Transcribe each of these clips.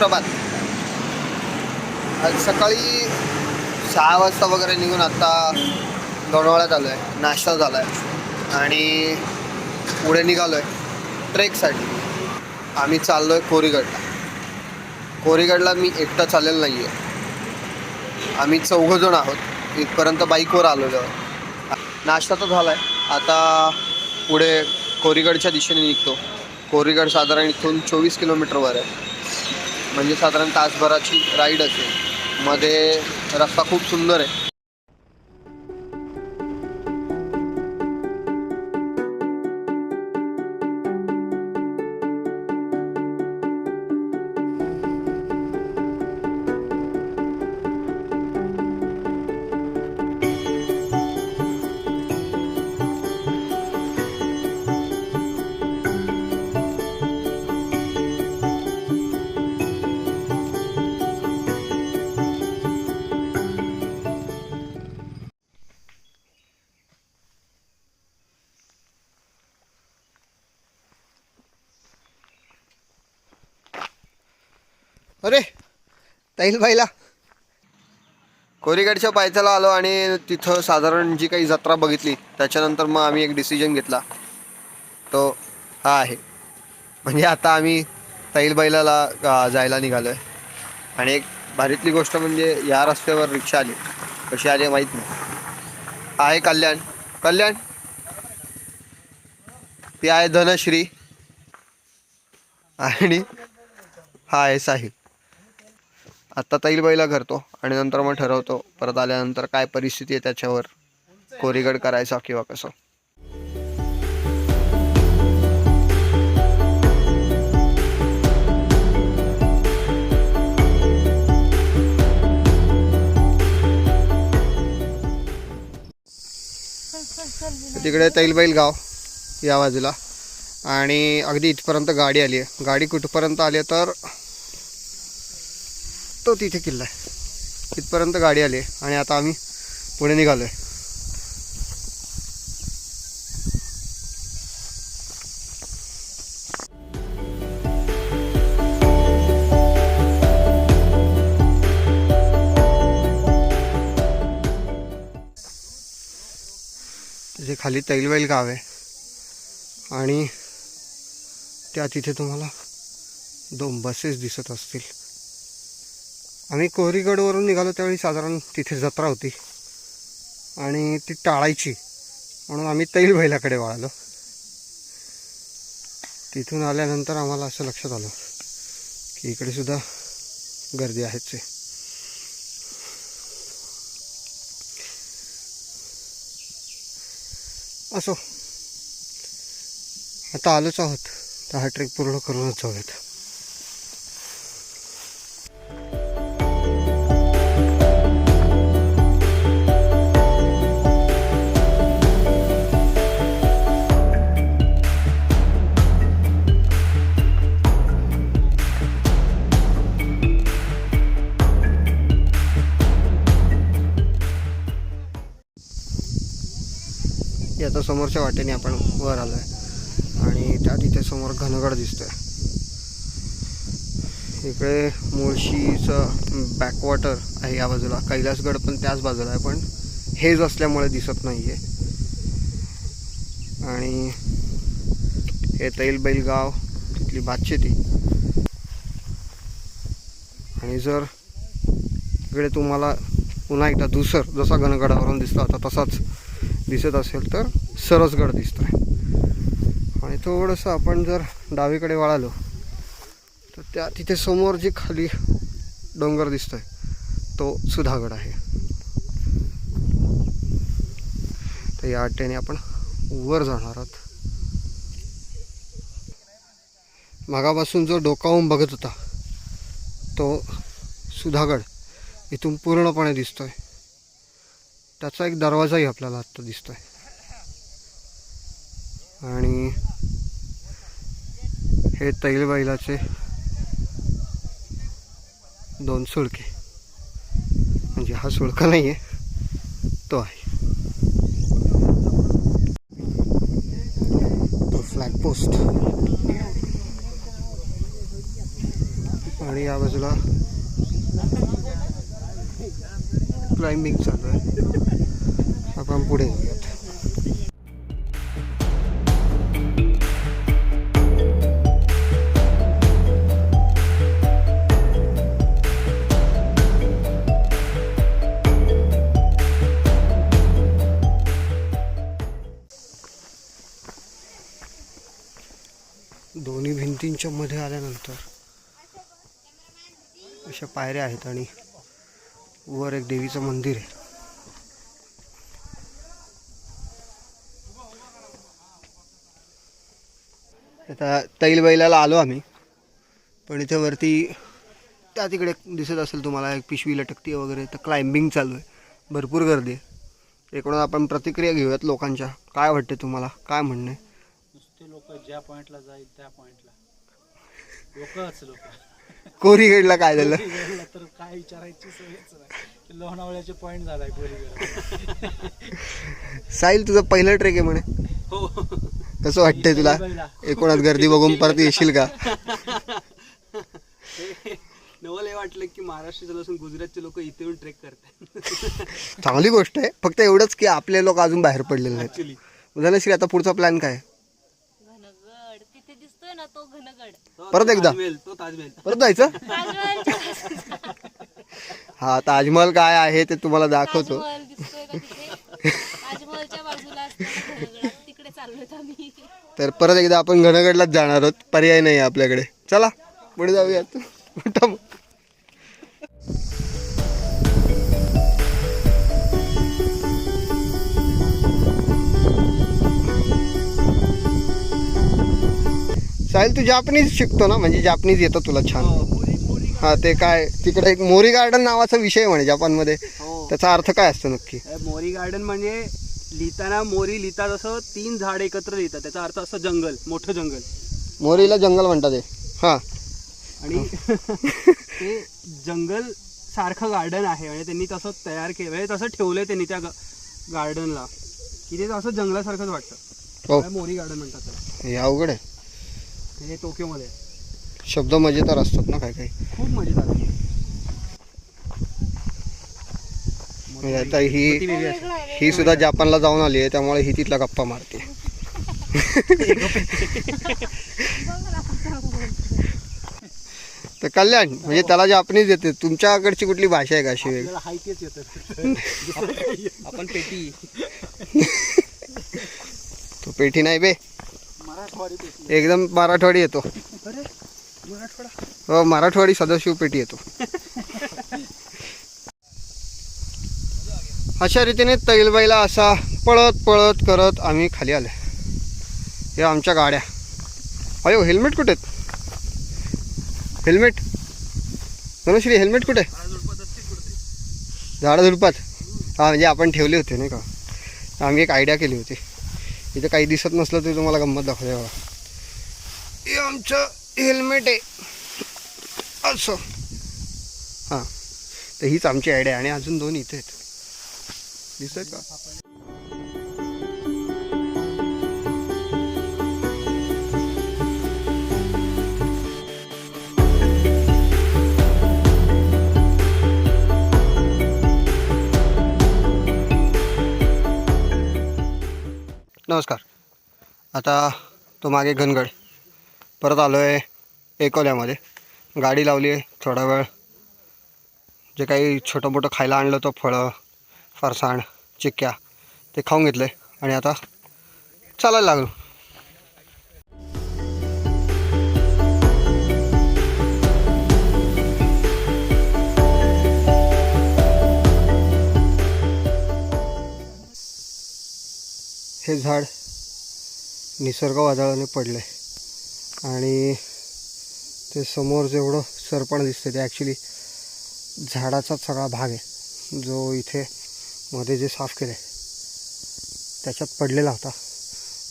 सुप्रभात. आज सकाळी सहा वाजता वगैरे निघून आत्ता लोणावळ्यात आलो आहे नाश्ता झाला आहे आणि पुढे निघालो आहे ट्रेकसाठी. आम्ही चाललो आहे कोरीगडला. कोरीगडला मी एकटा चालेल नाही आहे आम्ही चौघंजण आहोत. इथपर्यंत बाईकवर आलेलो आहोत. नाश्ता तर झाला आहे आता पुढे कोरीगडच्या दिशेने निघतो. कोरीगड साधारण इथून चोवीस किलोमीटरवर आहे. म्हणजे साधारण तासभराची राईड असेल. मध्ये रस्ता खूप सुंदर आहे. अरे ताईल बाईला कोरीगडच्या पायथ्याला आलो आणि तिथं साधारण जी काही जत्रा बघितली त्याच्यानंतर मग आम्ही एक डिसिजन घेतला. तो हा आहे. म्हणजे आता आम्ही तैलबाईला जायला निघालो आहे आणि एक भारीतली गोष्ट म्हणजे या रस्त्यावर रिक्षा आली. कशी आली माहीत नाही. आहे कल्याण. कल्याण? ती आहे धनश्री. आणि हा आहे साहिल. आत्ता तैलबाईला घरतो आणि नंतर मग ठरवतो परत आल्यानंतर काय परिस्थिती आहे त्याच्यावर कोरीगड करायचा किंवा कसं. तिकडे तैलबैल गाव या बाजूला. आणि अगदी इथपर्यंत गाडी आली आहे. गाडी कुठपर्यंत आली तर तो तिथे किल्ला आहे. तिथपर्यंत गाडी आली आहे आणि आता आम्ही पुढे निघालो आहे तिथे खाली तैलवैल गाव आहे आणि त्या तिथे तुम्हाला दोन बसेस दिसत असतील. आम्ही कोहरीगडवरून निघालो त्यावेळी साधारण तिथे जत्रा होती. आणि ती टाळायची. म्हणून आम्ही तैल बैलाकडे वळालो. तिथून आल्यानंतर आम्हाला असं लक्षात आलं की इकडे सुद्धा गर्दी आहेच आहे. असो. आता आलोच आहोत. तर हा ट्रेक पूर्ण करूनच जाऊयात. याचा समोरच्या वाटेने आपण वर आलो आहे आणि त्या तिथे समोर घनगड दिसतोय. इकडे मुळशीचं बॅकवॉटर आहे या बाजूला. कैलासगड पण त्याच बाजूला आहे पण हेज असल्यामुळे दिसत नाही आहे आणि हे तैलबैल गाव तिथली भातशेती आणि जर इकडे तुम्हाला पुन्हा एकदा दुसर जसा घनगडावरून दिसला होता तसाच दिसत असेल तर सरसगड दिसतोय. आणि थोडंसं आपण जर डावीकडे वळालो तर त्या तिथे समोर जी खाली डोंगर दिसतोय तो सुधागड आहे. तर या अट्ट्याने आपण वर जाणार आहोत. मागापासून जो डोकावून बघत होता तो सुधागड इथून पूर्णपणे दिसतोय. त्याचा एक दरवाजाही आपल्याला आत्ता दिसतोय. आणि हे तैलबैलाचे दोन सुळके. म्हणजे हा सुळका नाही आहे तो आहे. तो फ्लॅग पोस्ट आणि या बाजूला क्लाइम्बिंग चालू आहे. पुढे. जाऊयात दोन्ही भिंतींच्या मध्ये आल्यानंतर अशा पायऱ्या आहेत आणि वर एक देवीचं मंदिर आहे. आता तैलबैलाला आलो आम्ही. पण इथे वरती त्या तिकडे दिसत असेल तुम्हाला एक पिशवी लटकती वगैरे. तर क्लाइम्बिंग चालू आहे. भरपूर गर्दी आहे. एकूण आपण प्रतिक्रिया घेऊयात लोकांच्या. काय वाटते तुम्हाला? काय म्हणणं आहे? नुसते लोक ज्या पॉइंटला जाईल त्या लोकच लोक. कोरीगडला काय झालं? तर काय विचारायची सोयच नाही. लोणावळ्याचे पॉइंट झालाय कोरीगड. साहिल तुझं पहिलं ट्रेक आहे म्हणे. कसं वाटतंय तुला? एकूणात गर्दी बघून परत येशील का? नवल हे वाटलं की महाराष्ट्राचं नसून गुजरातचे लोक इथे येऊन ट्रेक करतात चांगली गोष्ट आहे. फक्त एवढंच की आपले लोक अजून बाहेर पडलेले नाहीत. ऍक्च्युली धनश्री आता पुढचा प्लॅन काय? आहे? घनगड. तिथे दिसतोय ना तो घनगड. परत एकदा? परत जायचं. हा ताजमहल काय आहे ते तुम्हाला दाखवतो. चाललोय आम्ही. तर परत एकदा आपण घनगडलाच जाणार आहोत. पर्याय नाही आपल्याकडे. चला पुढे जाऊयात. साहिल तू जापनीज शिकतो ना? म्हणजे जापनीज येतं तुला छान. हा ते काय? तिकडे एक मोरी गार्डन नावाचा विषय म्हणे जपानमध्ये. हो. त्याचा अर्थ काय असतो नक्की? मोरी गार्डन म्हणजे लिहिताना मोरी लिहितात असं तीन झाड एकत्र लिहितात. त्याचा अर्थ असं जंगल मोठं जंगल. मोरीला जंगल म्हणतात ते हा. आणि ते जंगल सारखं गार्डन आहे. म्हणजे त्यांनी तसं तयार केलं. म्हणजे तसं ठेवलंय त्यांनी त्या गार्डनला. की ते असं जंगलासारखंच वाटतं. हो. मोरी गार्डन म्हणतात त्याला. हे अवघड आहे. हे टोकियोमध्ये. आहे. शब्द मजेदार असतात ना काय काही खूप मजेदार. आहे. म्हणजे आता ही ही सुद्धा जपानला जाऊन आली आहे त्यामुळे ही तिथला गप्पा मारते. तर कल्याण म्हणजे त्याला जापनीज येते तुमच्याकडची कुठली भाषा आहे का अशी वेगळी? आपण पेटी. तो पेठी नाही बे. मराठवाडी पेटी एकदम मराठवाडी? येतो हो मराठवाडी सदाशिव पेठी येतो. अशा रीतीने तैलबाईला असा पळत पळत करत आम्ही खाली आले. हे आमच्या गाड्या. अयो हेल्मेट कुठे आहेत? हेल्मेट? धनुश्री हेल्मेट कुठे? झाडं झुडपात हां म्हणजे आपण ठेवले होते नाही का? आम्ही एक आयडिया केली होती. इथे काही दिसत नसलं तरी तुम्हाला गंमत दाखवते बघा. हे आमचं हेल्मेट आहे. असं. हां तर हीच आमची आयडिया आणि अजून दोन इथे आहेत. दिसत का? नमस्कार. आता तो मागे घनगड. परत आलो आहे एकोल्यामध्ये गाडी लावली आहे थोडा वेळ. जे काही छोटं मोठं खायला आणलं होतं फळं फरसाण चिक्क्या ते खाऊन घेतले आणि आता चालायला लागलो. हे झाड निसर्ग वादळाने पडले आणि ते समोर जेवढं सरपण दिसते ते ॲक्च्युली झाडाचाच सगळा भाग आहे. जो इथे मध्ये जे साफ केले त्याच्यात पडलेला होता.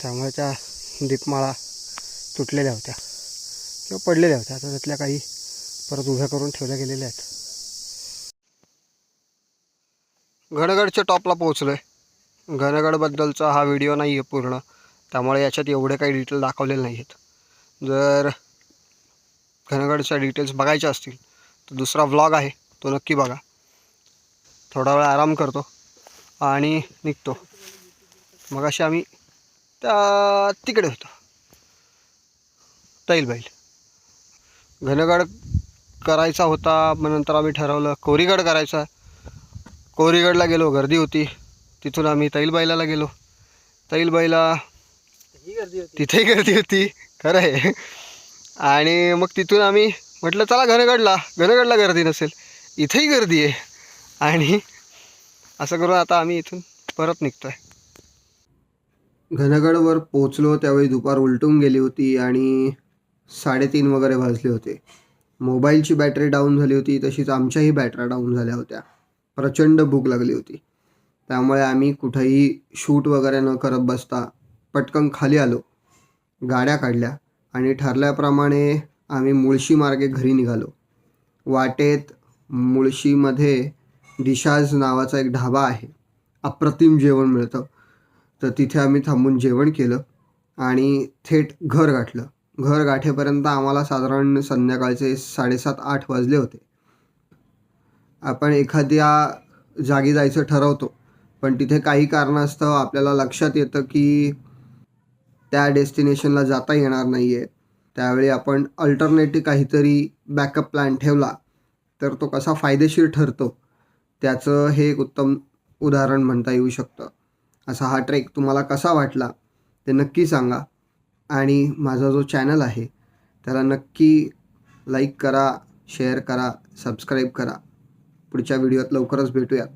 त्यामुळे त्या दीपमाळा तुटलेल्या होत्या. किंवा पडलेल्या होत्या. आता त्यातल्या काही परत उभ्या करून ठेवल्या गेलेल्या आहेत. घनगडच्या टॉपला पोहोचलो आहे घनगडबद्दलचा हा व्हिडिओ नाही आहे पूर्ण. त्यामुळे याच्यात एवढे काही डिटेल दाखवलेले नाही आहेत जर घनगडच्या डिटेल्स बघायच्या असतील तर दुसरा व्लॉग आहे. तो नक्की बघा. थोडा वेळ आराम करतो. आणि निघतो. मग असे आम्ही त्या तिकडे होतो. तैल बैल घनगड करायचा होता मग नंतर आम्ही ठरवलं कोरीगड करायचा. कोरीगडला गेलो गर्दी होती. तिथून आम्ही तैल बैलाला गेलो. तैल बैला गर्दी होती. तिथेही गर्दी होती. खरं आहे. आणि मग तिथून आम्ही म्हटलं चला घनगडला. घनगडला गर्दी नसेल. इथेही गर्दी आहे. आणि असं करून आता आम्ही इथून परत निघतोय. घनगडवर पोचलो त्यावेळी दुपार उलटून गेली होती आणि साडेतीन वगैरे भाजले होते. मोबाईलची बॅटरी डाऊन झाली होती तशीच आमच्याही बॅटऱ्या डाऊन झाल्या होत्या. प्रचंड भूक लागली होती. त्यामुळे आम्ही कुठंही शूट वगैरे न करत बसता पटकन खाली आलो. गाड्या काढल्या आणि ठरल्याप्रमाणे आम्ही मुळशी मार्गे घरी निघालो. वाटेत मुळशीमध्ये डिशाज नावाचा एक ढाबा आहे. अप्रतिम जेवण मिळतं. तर तिथे आम्ही थांबून जेवण केलं आणि थेट घर गाठलं. घर गाठेपर्यंत आम्हाला साधारण संध्याकाळचे साडेसात आठ वाजले होते. आपण एखाद्या जागी जायचं ठरवतो पण तिथे काही कारणास्तव आपल्याला लक्षात येतं की त्या डेस्टिनेशनला जाता येणार नाही आहे त्यावेळी आपण अल्टरनेटिव्ह काहीतरी बॅकअप प्लॅन ठेवला तर तो कसा फायदेशीर ठरतो? त्याचं हे एक उत्तम उदाहरण म्हणता येऊ शकतं. असा हा ट्रेक तुम्हाला कसा वाटला ते नक्की सांगा. आणि माझा जो चॅनल आहे त्याला नक्की लाईक करा शेअर करा सबस्क्राईब करा. पुढच्या व्हिडिओत लवकरच भेटूयात.